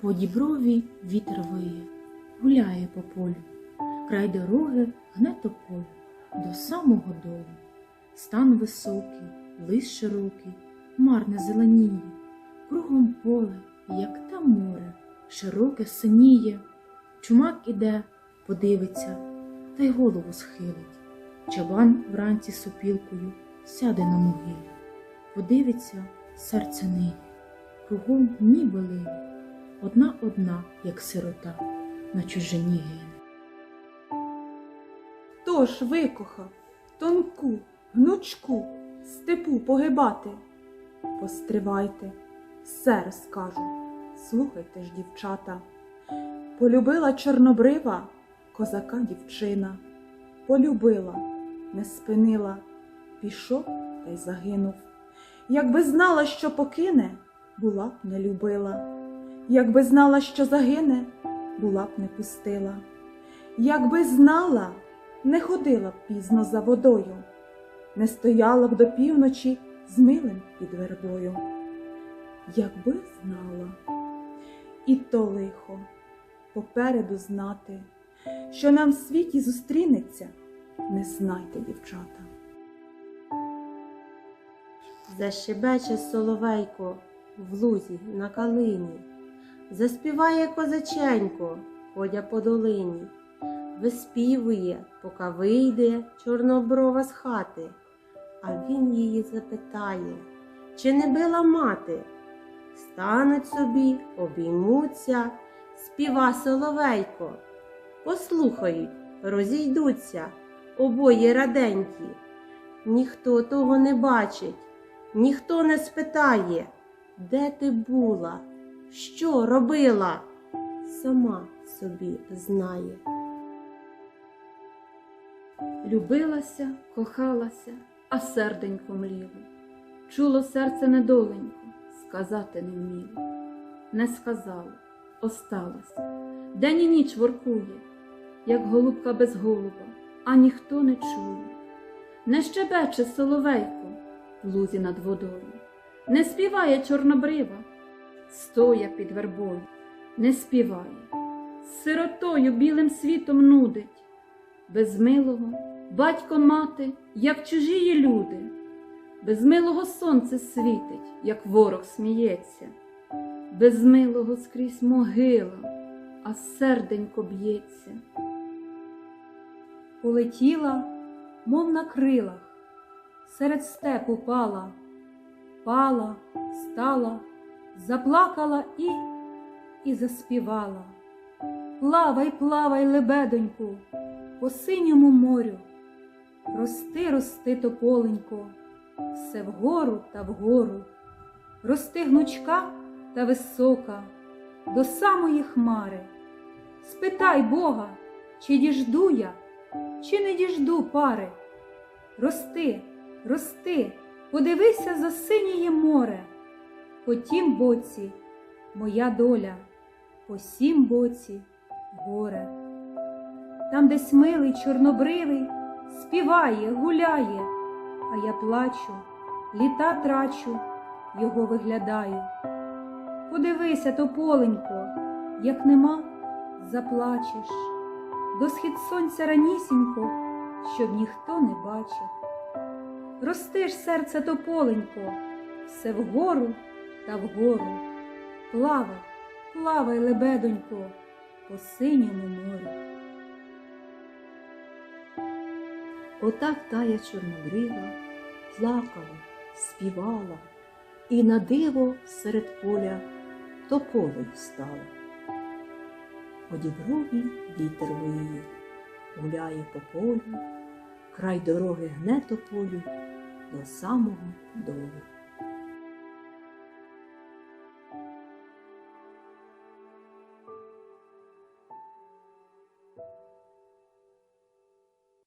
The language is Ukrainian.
По діброві вітер виє, гуляє по полю, край дороги гне тополю до самого долу. Стан високий, лис широкий, марне зеленіє, кругом поле, як те море, широке синіє. Чумак іде, подивиться, та й голову схилить. Чабан вранці сопілкою сяде на могилі, подивиться, серце ниє, кругом ніби лине, одна одна, як сирота, на чужині гине. Тож викохав тонку, гнучку, степу погибати. Постривайте, все розкажу, слухайте ж, дівчата. Полюбила чорнобрива козака дівчина, полюбила, не спинила, пішов та й загинув. Якби знала, що покине, була б не любила. Якби знала, що загине, була б не пустила. Якби знала, не ходила б пізно за водою, не стояла б до півночі з милим під вербою. Якби знала, і то лихо попереду знати, що нам в світі зустрінеться, не знайте, дівчата. Защебече соловейко в лузі на калині, заспіває козаченько, ходя по долині, виспівує, поки вийде чорноброва з хати, а він її запитає, чи не била мати. Стануть собі, обіймуться, співа соловейко. Послухають, розійдуться обоє раденькі. Ніхто того не бачить, ніхто не спитає, де ти була, що робила, сама собі знає. Любилася, кохалася, а серденько мліло. Чуло серце недоленько, сказати не вміло. Не сказала, осталася. День і ніч воркує, як голубка без голуба, а ніхто не чує. Не щебече соловейко в лузі над водою, не співає чорнобрива, стоя під вербою, не співає, сиротою білим світом нудить. Без милого батько мати, як чужії люди, без милого сонце світить, як ворог сміється, без милого скрізь могила, а серденько б'ється. полетіла, мов на крилах, серед степу пала, пала, стала, заплакала і, і заспівала. Плавай, плавай, лебедоньку, по синьому морю, рости, рости, тополенько, все вгору та вгору, рости гнучка та висока, до самої хмари. Спитай Бога, чи діжду я, чи не діжду пари. Рости, рости, подивися за синіє море. По тім боці моя доля, по сім боці горе. Там, десь милий чорнобривий, співає, гуляє, а я плачу, літа трачу, його виглядаю. Подивися, тополенько, як нема, заплачеш. До схід сонця ранісінько, щоб ніхто не бачив. Рости ж серце тополенько, все вгору та вгору. Плавай, плавай, лебедонько, по синьому морю. Отак тая чорнобрива плакала, співала, і на диво серед поля тополею стала. По діброві вітер виє, гуляє по полю, край дороги гне тополю до самого долу.